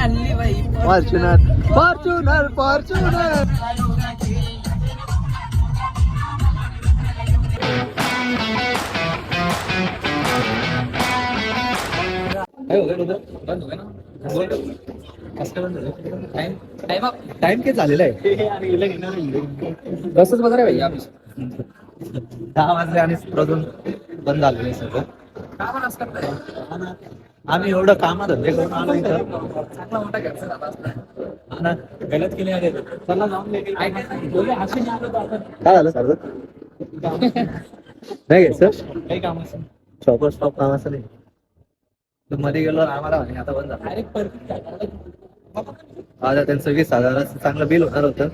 आणली बाई. Fortuner. Fortuner Fortuner. Time काय झालेला आहे? कसंच बघा रे भाई ऑफिस दहा वाजले आणि अजून बंद झालेलं आहे सगळं. का पण असं करताय आम्ही एवढं कामात धंदे करून आलो इथं? चांगला मोठा झाला असता. हा ना. गलत केले अरे चला जाऊन नाही आलो. काय झालं सर? नाही घ्यायचं? काही काम असेल. शॉपर स्टॉप कामाचं नाही तर मध्ये गेलो आम्हाला म्हणे आता बंद झालं? आता त्यांचं वीस हजाराचं चांगलं बिल होणार होतं.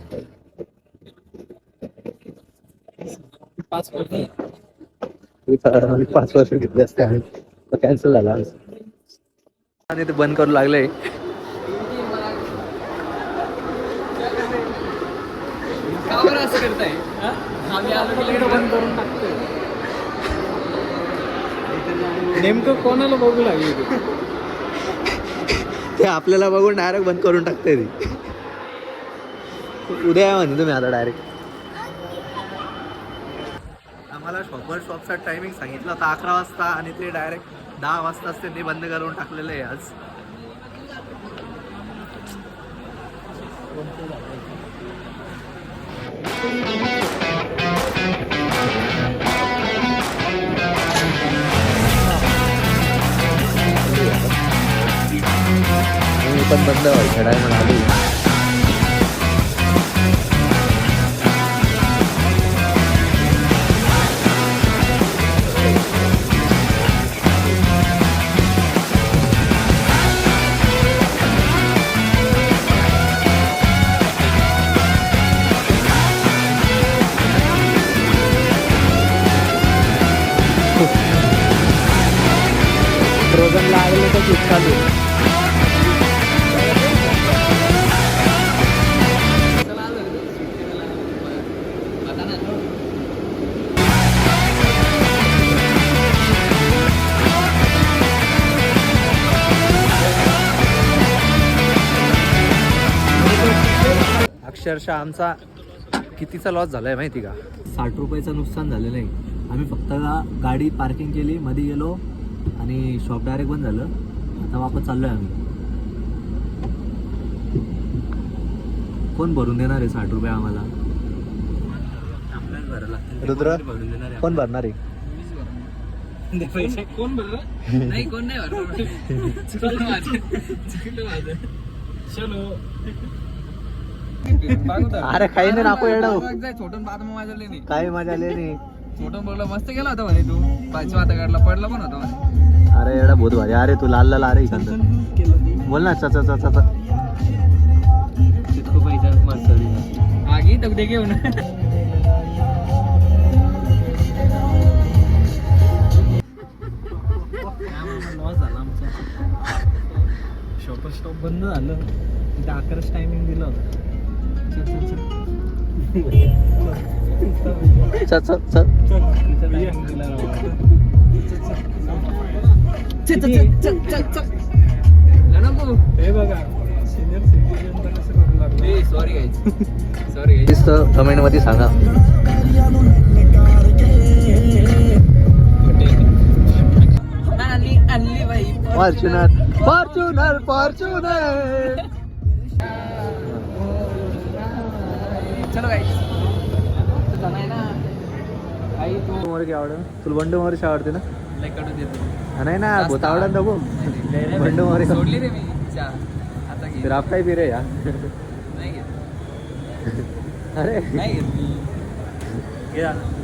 पाच कोटी. वीस हजारामध्ये पाच वर्ष घेतले असते आणि कॅन्सल झाला ते बंद करू लागले. नेमकं कोणाला बघू लागले ते? आपल्याला बघून डायरेक्ट बंद करून टाकते ती. उद्या या म्हणे तुम्ही आता डायरेक्ट आम्हाला शॉपर शॉपचा टायमिंग सांगितलं होता. अकरा वाजता आणि ते डायरेक्ट दहा वाजताच त्यांनी बंद करून टाकलेलं आहे आज. पण बंद म्हणाली. रोजन लागले तर खूप अक्षरशः आमचा कितीचा लॉस झालाय माहिती का? साठ रुपयाचं नुकसान झालेलं आहे. आम्ही फक्त गाडी पार्किंग केली मध्ये गेलो आणि शॉप डायरेक्ट बंद झालं. आता वापस चाललोय आम्ही. कोण भरून देणार आहे साठ रुपये आम्हाला? रुद्र कोण भरणार आहे? कोण नाही कोण नाही चलो अरे काही नाही नको छोटून नाही काही मजा आली नाही. छोटून बोलला मस्त गेला होता म्हणे तू. पाचव्या आता काढला पडला पण होता म्हणे. अरे एवढा बहुत भारी. अरे तू लाल लाल अरे बोल ना चा चा चा चा तितकं पैसा मस्त आगी तर दे घेऊन. लॉस झाला आमचा. शॉपर स्टॉप बंद झालं. तिथे अकराच टायमिंग दिलं होतं. चल, चल, चल. कमेंटमध्ये सांगा. Fortuner Fortuner Fortuner. चलो तू मोर काय आवडत तुला बंड मोरची आवडते ना? नाही ना भूत आवडत नको. बंड मोरे सोडली रे मी. आप काय फिरे या? अरे. नाही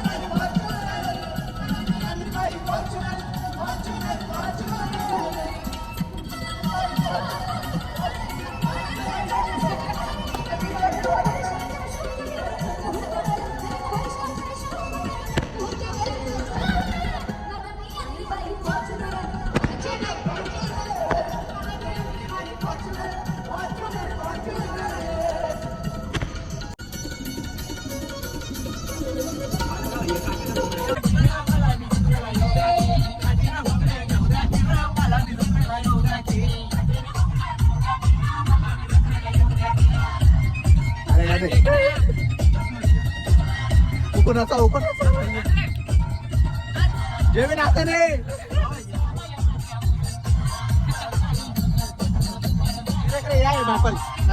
वर्षाच्या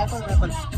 शोभती वंशू, नाही,